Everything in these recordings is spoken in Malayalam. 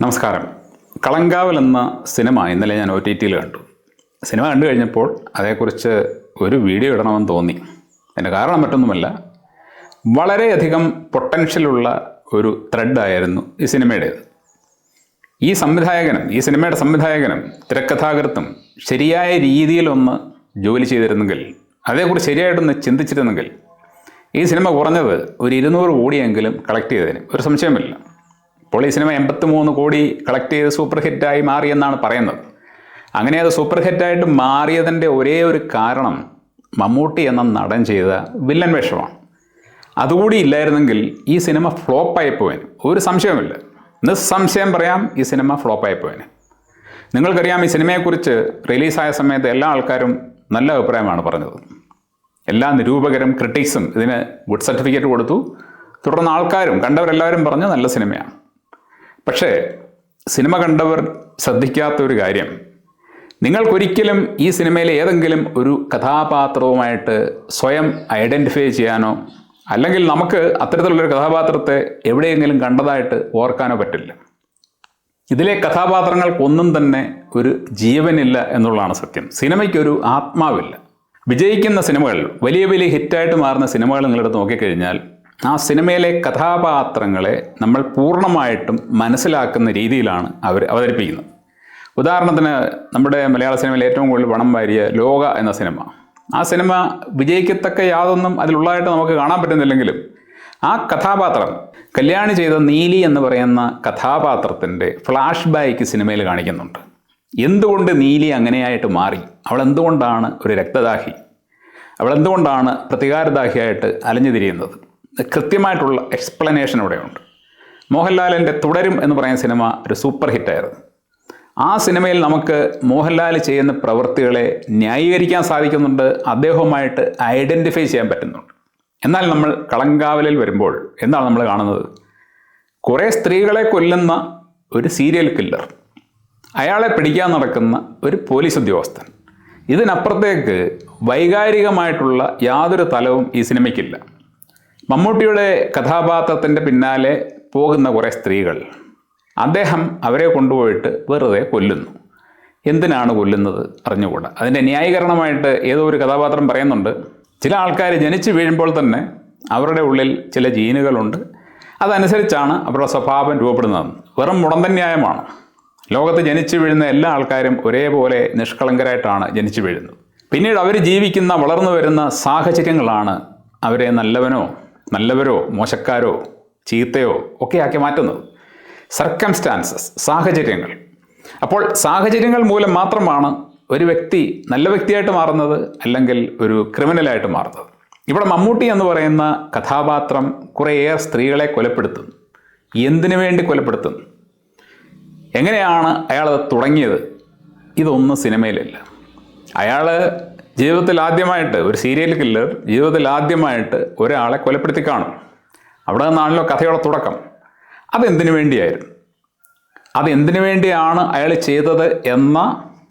നമസ്കാരം. കളങ്കാവൽ എന്ന സിനിമ ഇന്നലെ ഞാൻ ഒ ടി ടിയിൽ കണ്ടു. സിനിമ കണ്ടു കഴിഞ്ഞപ്പോൾ അതേക്കുറിച്ച് ഒരു വീഡിയോ ഇടണമെന്ന് തോന്നി. അതിന്റെ കാരണം മറ്റൊന്നുമല്ല വളരെയധികം പൊട്ടൻഷ്യലുള്ള ഒരു ത്രെഡായിരുന്നു ഈ സിനിമയുടേത്. ഈ സംവിധായകനും ഈ സിനിമയുടെ സംവിധായകനും തിരക്കഥാകൃത്തും ശരിയായ രീതിയിലൊന്ന് ജോലി ചെയ്തിരുന്നെങ്കിൽ അതേക്കുറിച്ച് ശരിയായിട്ടൊന്ന് ചിന്തിച്ചിരുന്നെങ്കിൽ ഈ സിനിമ കുറഞ്ഞത് ഒരു ഇരുന്നൂറ് കോടിയെങ്കിലും കളക്ട് ചെയ്തതിന് ഒരു സംശയമില്ല ഇപ്പോൾ ഈ സിനിമ എൺപത്തി മൂന്ന് കോടി കളക്ട് ചെയ്ത് സൂപ്പർ ഹിറ്റായി മാറിയെന്നാണ് പറയുന്നത്. അങ്ങനെ അത് സൂപ്പർ ഹിറ്റായിട്ട് മാറിയതിന്റെ ഒരേ ഒരു കാരണം മമ്മൂട്ടി എന്ന നടൻ ചെയ്ത വില്ലൻ വേഷമാണ്. അതുകൂടി ഇല്ലായിരുന്നെങ്കിൽ ഈ സിനിമ ഫ്ലോപ്പായി പോയിന് ഒരു സംശയവുമില്ല. നിസ്സംശയം പറയാം ഈ സിനിമ ഫ്ലോപ്പായി പോയിന് നിങ്ങൾക്കറിയാം ഈ സിനിമയെക്കുറിച്ച് റിലീസായ സമയത്ത് എല്ലാ ആൾക്കാരും നല്ല അഭിപ്രായമാണ് പറഞ്ഞത്. എല്ലാ നിരൂപകരും ക്രിട്ടിക്സും ഇതിന് ഗുഡ് സർട്ടിഫിക്കറ്റ് കൊടുത്തു. തുടർന്ന് ആൾക്കാരും കണ്ടവരെല്ലാവരും പറഞ്ഞു നല്ല സിനിമയാണ്. പക്ഷേ സിനിമ കണ്ടവർ ശ്രദ്ധിക്കാത്ത ഒരു കാര്യം. നിങ്ങൾക്കൊരിക്കലും ഈ സിനിമയിലെ ഏതെങ്കിലും ഒരു കഥാപാത്രവുമായിട്ട് സ്വയം ഐഡന്റിഫൈ ചെയ്യാനോ അല്ലെങ്കിൽ നമുക്ക് അത്തരത്തിലുള്ളൊരു കഥാപാത്രത്തെ എവിടെയെങ്കിലും കണ്ടതായിട്ട് ഓർക്കാനോ പറ്റില്ല. ഇതിലെ കഥാപാത്രങ്ങൾക്കൊന്നും തന്നെ ഒരു ജീവനില്ല എന്നുള്ളതാണ് സത്യം. സിനിമയ്ക്കൊരു ആത്മാവില്ല. വിജയിക്കുന്ന സിനിമകൾ വലിയ വലിയ ഹിറ്റായിട്ട് മാറുന്ന സിനിമകൾ നിങ്ങളെടുത്ത് നോക്കിക്കഴിഞ്ഞാൽ ആ സിനിമയിലെ കഥാപാത്രങ്ങളെ നമ്മൾ പൂർണമായിട്ടും മനസ്സിലാക്കുന്ന രീതിയിലാണ് അവർ അവതരിപ്പിക്കുന്നത്. ഉദാഹരണത്തിന് നമ്മുടെ മലയാള സിനിമയിൽ ഏറ്റവും കൂടുതൽ പണം വാരിയ ലോക എന്ന സിനിമ. ആ സിനിമ വിജയിക്കത്തക്ക യാതൊന്നും അതിലുള്ളതായിട്ട് നമുക്ക് കാണാൻ പറ്റുന്നില്ലെങ്കിലും ആ കഥാപാത്രം കല്യാണി ചെയ്ത നീലി എന്ന് പറയുന്ന കഥാപാത്രത്തിന്റെ ഫ്ലാഷ് ബാക്ക് സിനിമയിൽ കാണിക്കുന്നുണ്ട്. എന്തുകൊണ്ട് നീലി അങ്ങനെയായിട്ട് മാറി? അവൾ എന്തുകൊണ്ടാണ് ഒരു രക്തദാഹി? അവൾ എന്തുകൊണ്ടാണ് പ്രതികാരദാഹിയായിട്ട് അലഞ്ഞു തിരിയുന്നത്? കൃത്യമായിട്ടുള്ള എക്സ്പ്ലനേഷൻ ഇവിടെയുണ്ട്. മോഹൻലാലിന്റെ തുടരും എന്ന് പറയുന്ന സിനിമ ഒരു സൂപ്പർ ഹിറ്റായിരുന്നു ആ സിനിമയിൽ നമുക്ക് മോഹൻലാൽ ചെയ്യുന്ന പ്രവൃത്തികളെ ന്യായീകരിക്കാൻ സാധിക്കുന്നുണ്ട് അദ്ദേഹവുമായിട്ട് ഐഡന്റിഫൈ ചെയ്യാൻ പറ്റുന്നുണ്ട്. എന്നാൽ നമ്മൾ കളങ്കാവലിൽ വരുമ്പോൾ എന്താണ് നമ്മൾ കാണുന്നത്? കുറേ സ്ത്രീകളെ കൊല്ലുന്ന ഒരു സീരിയൽ കില്ലർ അയാളെ പിടിക്കാൻ നടക്കുന്ന ഒരു പോലീസ് ഉദ്യോഗസ്ഥൻ. ഇതിനപ്പുറത്തേക്ക് വൈകാരികമായിട്ടുള്ള യാതൊരു തലവും ഈ സിനിമയ്ക്കില്ല. മമ്മൂട്ടിയുടെ കഥാപാത്രത്തിന്റെ പിന്നാലെ പോകുന്ന കുറേ സ്ത്രീകൾ. അദ്ദേഹം അവരെ കൊണ്ടുപോയിട്ട് വെറുതെ കൊല്ലുന്നു. എന്തിനാണ് കൊല്ലുന്നത് അറിഞ്ഞുകൂടാ. അതിന്റെ ന്യായീകരണമായിട്ട് ഏതോ ഒരു കഥാപാത്രം പറയുന്നുണ്ട്. ചില ആൾക്കാർ ജനിച്ചു വീഴുമ്പോൾ തന്നെ അവരുടെ ഉള്ളിൽ ചില ജീനുകളുണ്ട്. അതനുസരിച്ചാണ് അവരുടെ സ്വഭാവം രൂപപ്പെടുന്നത്. വെറും മുടന്തൻ ന്യായമാണ്. ലോകത്ത് ജനിച്ചു വീഴുന്ന എല്ലാ ആൾക്കാരും ഒരേപോലെ നിഷ്കളങ്കരായിട്ടാണ് ജനിച്ചു വീഴുന്നത്. പിന്നീട് അവർ ജീവിക്കുന്ന വളർന്നു വരുന്ന സാഹചര്യങ്ങളാണ് അവരെ നല്ലവനോ നല്ലവരോ മോശക്കാരോ ചീത്തയോ ഒക്കെ ആക്കി മാറ്റുന്നത് സർക്കംസ്റ്റാൻസസ് സാഹചര്യങ്ങൾ. അപ്പോൾ സാഹചര്യങ്ങൾ മൂലം മാത്രമാണ് ഒരു വ്യക്തി നല്ല വ്യക്തിയായിട്ട് മാറുന്നത് അല്ലെങ്കിൽ ഒരു ക്രിമിനലായിട്ട് മാറുന്നത്. ഇവിടെ മമ്മൂട്ടി എന്ന് പറയുന്ന കഥാപാത്രം കുറേയേറെ സ്ത്രീകളെ കൊലപ്പെടുത്തുന്നു. എന്തിനു വേണ്ടി കൊലപ്പെടുത്തുന്നു? എങ്ങനെയാണ് അയാളത് തുടങ്ങിയത്? ഇതൊന്നും സിനിമയിലില്ല. അയാൾ ജീവിതത്തിൽ ആദ്യമായിട്ട് ഒരു സീരിയൽ കില്ലർ ജീവിതത്തിൽ ആദ്യമായിട്ട് ഒരാളെ കൊലപ്പെടുത്തി കാണും. അവിടെ നിന്നാണല്ലോ കഥയുടെ തുടക്കം. അതെന്തിനു വേണ്ടിയായിരുന്നു? അതെന്തിനു വേണ്ടിയാണ് അയാൾ ചെയ്തത് എന്ന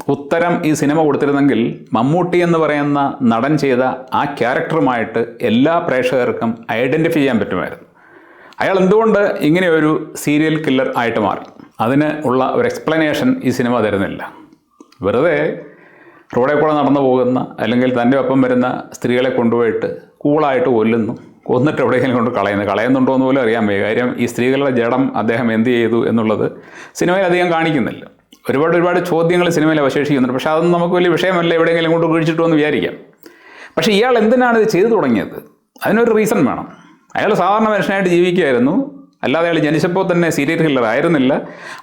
ഉത്തരം ഈ സിനിമ കൊടുത്തിരുന്നെങ്കിൽ മമ്മൂട്ടി എന്ന് പറയുന്ന നടൻ ചെയ്ത ആ ക്യാരക്ടറുമായിട്ട് എല്ലാ പ്രേക്ഷകർക്കും ഐഡന്റിഫൈ ചെയ്യാൻ പറ്റുമായിരുന്നു. അയാൾ എന്തുകൊണ്ട് ഇങ്ങനെ ഒരു സീരിയൽ കില്ലർ ആയിട്ട് മാറി? അതിന് ഉള്ള ഒരു എക്സ്പ്ലനേഷൻ ഈ സിനിമ തരുന്നില്ല. വെറുതെ റോഡിൽ കൂടെ നടന്നു പോകുന്ന അല്ലെങ്കിൽ തന്റെ ഒപ്പം വരുന്ന സ്ത്രീകളെ കൊണ്ടുപോയിട്ട് കൂളായിട്ട് കൊല്ലുന്നു. കൊന്നിട്ട് എവിടെയെങ്കിലും കൊണ്ട് കളയുന്നു. കളയുന്നുണ്ടോ എന്ന് പോലും അറിയാൻ വയ്യ. കാര്യം ഈ സ്ത്രീകളുടെ ജഡം അദ്ദേഹം എന്ത് ചെയ്തു എന്നുള്ളത് സിനിമയിൽ അധികം കാണിക്കുന്നില്ല. ഒരുപാട് ഒരുപാട് ചോദ്യങ്ങൾ സിനിമയിൽ അവശേഷിക്കുന്നുണ്ട്. പക്ഷേ അതൊന്നും നമുക്ക് വലിയ വിഷയമല്ല. എവിടെയെങ്കിലും കൊണ്ട് കുഴിച്ചിട്ടു എന്ന് വിചാരിക്കാം. പക്ഷേ ഇയാൾ എന്തിനാണ് ഇത് ചെയ്തു തുടങ്ങിയത്? അതിനൊരു റീസൺ വേണം. അയാൾ സാധാരണ മനുഷ്യനായിട്ട് ജീവിക്കുകയായിരുന്നു. അല്ലാതെ അയാൾ ജനിച്ചപ്പോൾ തന്നെ സീരിയൽ കില്ലർ ആയിരുന്നില്ല.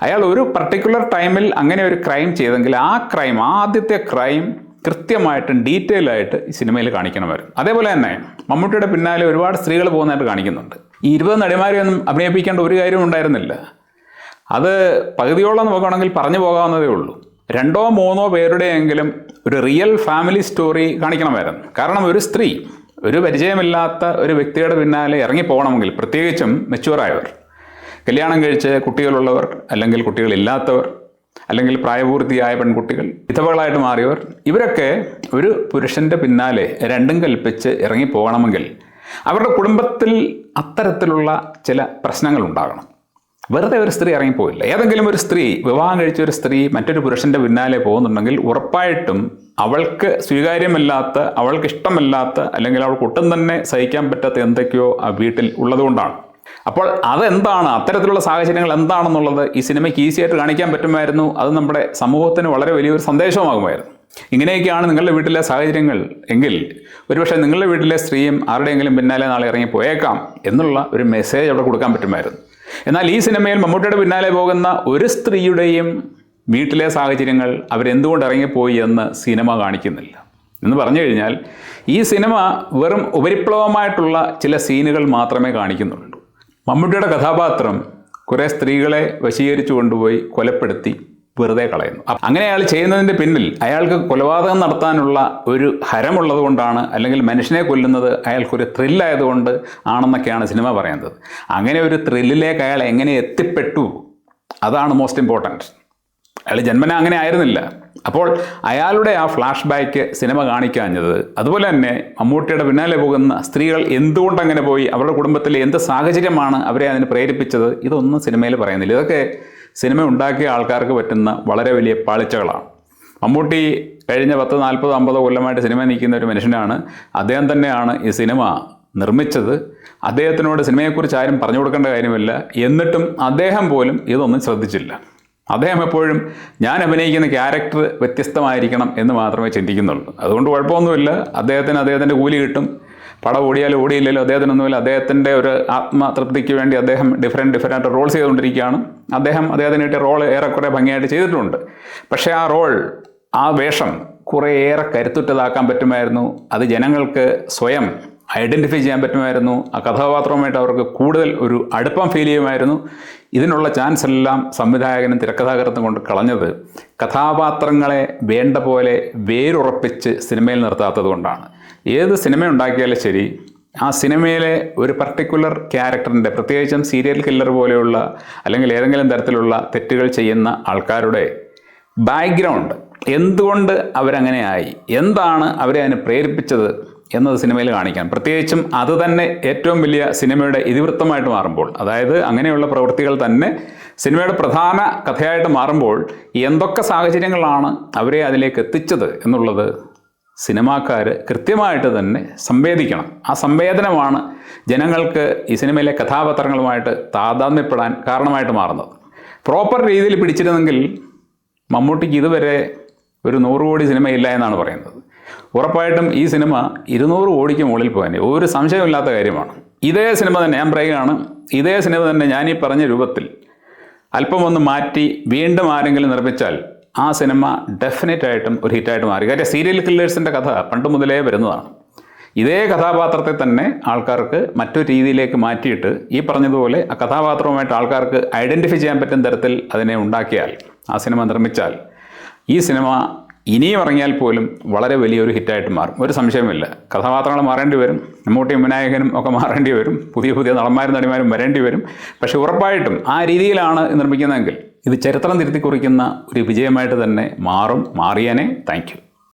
അയാൾ ഒരു പർട്ടിക്കുലർ ടൈമിൽ അങ്ങനെ ഒരു ക്രൈം ചെയ്തെങ്കിൽ ആ ക്രൈം ആദ്യത്തെ ക്രൈം കൃത്യമായിട്ടും ഡീറ്റെയിൽ ആയിട്ട് ഈ സിനിമയിൽ കാണിക്കണമായിരുന്നു. അതേപോലെ തന്നെ മമ്മൂട്ടിയുടെ പിന്നാലെ ഒരുപാട് സ്ത്രീകൾ പോകുന്നതായിട്ട് കാണിക്കുന്നുണ്ട്. ഈ ഇരുപത് നടിമാരെയൊന്നും അഭിനയിപ്പിക്കേണ്ട ഒരു കാര്യവും ഉണ്ടായിരുന്നില്ല. അത് പകുതിയോളം നോക്കുകയാണെങ്കിൽ പറഞ്ഞു പോകാവുന്നതേ ഉള്ളൂ. രണ്ടോ മൂന്നോ പേരുടെയെങ്കിലും ഒരു റിയൽ ഫാമിലി സ്റ്റോറി കാണിക്കണമായിരുന്നു. കാരണം ഒരു സ്ത്രീ ഒരു പരിചയമില്ലാത്ത ഒരു വ്യക്തിയുടെ പിന്നാലെ ഇറങ്ങി പോകണമെങ്കിൽ പ്രത്യേകിച്ചും മെച്ചുവറായവർ കല്യാണം കഴിച്ച് കുട്ടികളുള്ളവർ അല്ലെങ്കിൽ കുട്ടികളില്ലാത്തവർ അല്ലെങ്കിൽ പ്രായപൂർത്തിയായ പെൺകുട്ടികൾ വിധവകളായിട്ട് മാറിയവർ ഇവരൊക്കെ ഒരു പുരുഷന്റെ പിന്നാലെ രണ്ടും കൽപ്പിച്ച് ഇറങ്ങിപ്പോകണമെങ്കിൽ അവരുടെ കുടുംബത്തിൽ അത്തരത്തിലുള്ള ചില പ്രശ്നങ്ങൾ ഉണ്ടാകണം വെറുതെ ഒരു സ്ത്രീ ഇറങ്ങിപ്പോയില്ല? ഏതെങ്കിലും ഒരു സ്ത്രീ വിവാഹം കഴിച്ച ഒരു സ്ത്രീ മറ്റൊരു പുരുഷന്റെ പിന്നാലെ പോകുന്നുണ്ടെങ്കിൽ ഉറപ്പായിട്ടും അവൾക്ക് സ്വീകാര്യമല്ലാത്ത അവൾക്ക് ഇഷ്ടമല്ലാത്ത അല്ലെങ്കിൽ അവൾക്ക് ഒട്ടും തന്നെ സഹിക്കാൻ പറ്റാത്ത എന്തൊക്കെയോ ആ വീട്ടിൽ ഉള്ളതുകൊണ്ടാണ്. അപ്പോൾ അതെന്താണ്? അത്തരത്തിലുള്ള സാഹചര്യങ്ങൾ എന്താണെന്നുള്ളത് ഈ സിനിമയ്ക്ക് ഈസി ആയിട്ട് കാണിക്കാൻ പറ്റുമായിരുന്നു. അത് നമ്മുടെ സമൂഹത്തിന് വളരെ വലിയൊരു സന്ദേശമാകുമായിരുന്നു. ഇങ്ങനെയൊക്കെയാണ് നിങ്ങളുടെ വീട്ടിലെ സാഹചര്യങ്ങൾ എങ്കിൽ ഒരുപക്ഷെ നിങ്ങളുടെ വീട്ടിലെ സ്ത്രീയും ആരുടെയെങ്കിലും പിന്നാലെ നാളെ ഇറങ്ങി പോയേക്കാം എന്നുള്ള ഒരു മെസ്സേജ് അവിടെ കൊടുക്കാൻ പറ്റുമായിരുന്നു. എന്നാൽ ഈ സിനിമയിൽ മമ്മൂട്ടിയുടെ പിന്നാലെ പോകുന്ന ഒരു സ്ത്രീയുടെയും വീട്ടിലെ സാഹചര്യങ്ങൾ അവരെന്തുകൊണ്ട് ഇറങ്ങിപ്പോയി എന്ന് സിനിമ കാണിക്കുന്നില്ല. എന്ന് പറഞ്ഞു കഴിഞ്ഞാൽ ഈ സിനിമ വെറും ഉപരിപ്ലവമായിട്ടുള്ള ചില സീനുകൾ മാത്രമേ കാണിക്കുന്നുള്ളൂ. മമ്മൂട്ടിയുടെ കഥാപാത്രം കുറേ സ്ത്രീകളെ വശീകരിച്ചു കൊണ്ടുപോയി കൊലപ്പെടുത്തി. വെറുതെ കളയുന്നു. അങ്ങനെ അയാൾ ചെയ്യുന്നതിന്റെ പിന്നിൽ അയാൾക്ക് കൊലപാതകം നടത്താനുള്ള ഒരു ഹരമുള്ളത് കൊണ്ടാണ് അല്ലെങ്കിൽ മനുഷ്യനെ കൊല്ലുന്നത് അയാൾക്കൊരു ത്രില്ലായതുകൊണ്ട് ആണെന്നൊക്കെയാണ് സിനിമ പറയുന്നത്. അങ്ങനെ ഒരു ത്രില്ലിലേക്ക് അയാൾ എങ്ങനെ എത്തിപ്പെട്ടു? അതാണ് മോസ്റ്റ് ഇമ്പോർട്ടന്റ് അയാൾ ജന്മന അങ്ങനെ ആയിരുന്നില്ല. അപ്പോൾ അയാളുടെ ആ ഫ്ലാഷ് ബാക്ക് സിനിമ കാണിക്കാഞ്ഞത് അതുപോലെ തന്നെ മമ്മൂട്ടിയുടെ പിന്നാലെ പോകുന്ന സ്ത്രീകൾ എന്തുകൊണ്ട് അങ്ങനെ പോയി? അവരുടെ കുടുംബത്തിലെ എന്ത് സാഹചര്യമാണ് അവരെ അതിന് പ്രേരിപ്പിച്ചത്? ഇതൊന്നും സിനിമയിൽ പറയുന്നില്ല. ഇതൊക്കെ സിനിമ ഉണ്ടാക്കിയ ആൾക്കാർക്ക് പറ്റുന്ന വളരെ വലിയ പാളിച്ചകളാണ്. മമ്മൂട്ടി കഴിഞ്ഞ പത്ത് നാൽപ്പത് അമ്പത് കൊല്ലമായിട്ട് സിനിമ നിൽക്കുന്ന ഒരു മനുഷ്യനാണ്. അദ്ദേഹം തന്നെയാണ് ഈ സിനിമ നിർമ്മിച്ചത്. അദ്ദേഹത്തിനോട് സിനിമയെക്കുറിച്ച് ആരും പറഞ്ഞു കൊടുക്കേണ്ട കാര്യമില്ല. എന്നിട്ടും അദ്ദേഹം പോലും ഇതൊന്നും ശ്രദ്ധിച്ചില്ല. അദ്ദേഹം എപ്പോഴും ഞാൻ അഭിനയിക്കുന്ന ക്യാരക്ടർ വ്യത്യസ്തമായിരിക്കണം എന്ന് മാത്രമേ ചിന്തിക്കുന്നുള്ളൂ. അതുകൊണ്ട് കുഴപ്പമൊന്നുമില്ല. അദ്ദേഹത്തിന് അദ്ദേഹത്തിന്റെ കൂലി കിട്ടും. പടം ഓടിയാലും ഓടിയില്ലല്ലോ അദ്ദേഹത്തിനൊന്നുമില്ല. അദ്ദേഹത്തിന്റെ ഒരു ആത്മതൃപ്തിക്ക് വേണ്ടി അദ്ദേഹം ഡിഫറെന്റ് ഡിഫറെന്റ് റോൾസ് ചെയ്തുകൊണ്ടിരിക്കുകയാണ്. അദ്ദേഹം അദ്ദേഹത്തിന് കിട്ടിയ റോൾ ഏറെക്കുറെ ഭംഗിയായിട്ട് ചെയ്തിട്ടുണ്ട്. പക്ഷേ ആ റോൾ ആ വേഷം കുറേയേറെ കരുത്തുറ്റതാക്കാൻ പറ്റുമായിരുന്നു. അത് ജനങ്ങൾക്ക് സ്വയം ഐഡന്റിഫൈ ചെയ്യാൻ പറ്റുമായിരുന്നു. ആ കഥാപാത്രവുമായിട്ട് അവർക്ക് കൂടുതൽ ഒരു അടുപ്പം ഫീൽ ചെയ്യുമായിരുന്നു. ഇതിനുള്ള ചാൻസ് എല്ലാം സംവിധായകനും തിരക്കഥാകൃത്തും കൊണ്ട് കളഞ്ഞത് കഥാപാത്രങ്ങളെ വേണ്ട പോലെ വേരുറപ്പിച്ച് സിനിമയിൽ നിർത്താത്തത് കൊണ്ടാണ്. ഏത് സിനിമ ഉണ്ടാക്കിയാലും ശരി ആ സിനിമയിലെ ഒരു പർട്ടിക്കുലർ ക്യാരക്ടറിന്റെ പ്രത്യേകിച്ചും സീരിയൽ കില്ലർ പോലെയുള്ള അല്ലെങ്കിൽ ഏതെങ്കിലും തരത്തിലുള്ള തെറ്റുകൾ ചെയ്യുന്ന ആൾക്കാരുടെ ബാക്ക്ഗ്രൗണ്ട് എന്തുകൊണ്ട് അവരങ്ങനെ ആയി എന്താണ് അവരെ അതിനെ പ്രേരിപ്പിച്ചത് എന്നത് സിനിമയിൽ കാണിക്കാം. പ്രത്യേകിച്ചും അത് തന്നെ ഏറ്റവും വലിയ സിനിമയുടെ ഇതിവൃത്തമായിട്ട് മാറുമ്പോൾ അതായത് അങ്ങനെയുള്ള പ്രവൃത്തികൾ തന്നെ സിനിമയുടെ പ്രധാന കഥയായിട്ട് മാറുമ്പോൾ എന്തൊക്കെ സാഹചര്യങ്ങളാണ് അവരെ അതിലേക്ക് എത്തിച്ചത് എന്നുള്ളത് സിനിമാക്കാർ കൃത്യമായിട്ട് തന്നെ സംവേദിക്കണം. ആ സംവേദനമാണ് ജനങ്ങൾക്ക് ഈ സിനിമയിലെ കഥാപാത്രങ്ങളുമായിട്ട് താതാത്മ്യപ്പെടാൻ കാരണമായിട്ട് മാറുന്നത്. പ്രോപ്പർ രീതിയിൽ പിടിച്ചിരുന്നെങ്കിൽ മമ്മൂട്ടിക്ക് ഇതുവരെ ഒരു നൂറ് കോടി സിനിമ ഇല്ല എന്നാണ് പറയുന്നത്. ഉറപ്പായിട്ടും ഈ സിനിമ ഇരുന്നൂറ് കോടിക്ക് മുകളിൽ പോകാൻ ഒരു സംശയമില്ലാത്ത കാര്യമാണ്. ഇതേ സിനിമ തന്നെ ഞാൻ പറയുകയാണ്. ഇതേ സിനിമ തന്നെ ഞാൻ ഈ പറഞ്ഞ രൂപത്തിൽ അല്പം ഒന്ന് മാറ്റി വീണ്ടും ആരെങ്കിലും നിർമ്മിച്ചാൽ ആ സിനിമ ഡെഫിനറ്റ് ആയിട്ടും ഒരു ഹിറ്റായിട്ട് മാറി. കാര്യം സീരിയൽ കില്ലേഴ്സിന്റെ കഥ പണ്ട് മുതലേ വരുന്നതാണ്. ഇതേ കഥാപാത്രത്തെ തന്നെ ആൾക്കാർക്ക് മറ്റൊരു രീതിയിലേക്ക് മാറ്റിയിട്ട് ഈ പറഞ്ഞതുപോലെ ആ കഥാപാത്രവുമായിട്ട് ആൾക്കാർക്ക് ഐഡന്റിഫൈ ചെയ്യാൻ പറ്റുന്ന തരത്തിൽ അതിനെ ഉണ്ടാക്കിയാൽ ആ സിനിമ നിർമ്മിച്ചാൽ ഈ സിനിമ ഇനിയും ഇറങ്ങിയാൽ പോലും വളരെ വലിയൊരു ഹിറ്റായിട്ട് മാറും. ഒരു സംശയമില്ല കഥാപാത്രങ്ങൾ മാറേണ്ടി വരും. മമ്മൂട്ടിയും വിനായകനും ഒക്കെ മാറേണ്ടി വരും. പുതിയ പുതിയ നടന്മാരും നടിമാരും വരേണ്ടി വരും. പക്ഷേ ഉറപ്പായിട്ടും ആ രീതിയിലാണ് നിർമ്മിക്കുന്നതെങ്കിൽ ഇത് ചരിത്രം തിരുത്തി കുറിക്കുന്ന ഒരു വിജയമായിട്ട് തന്നെ മാറും. മാറിയാനേ താങ്ക്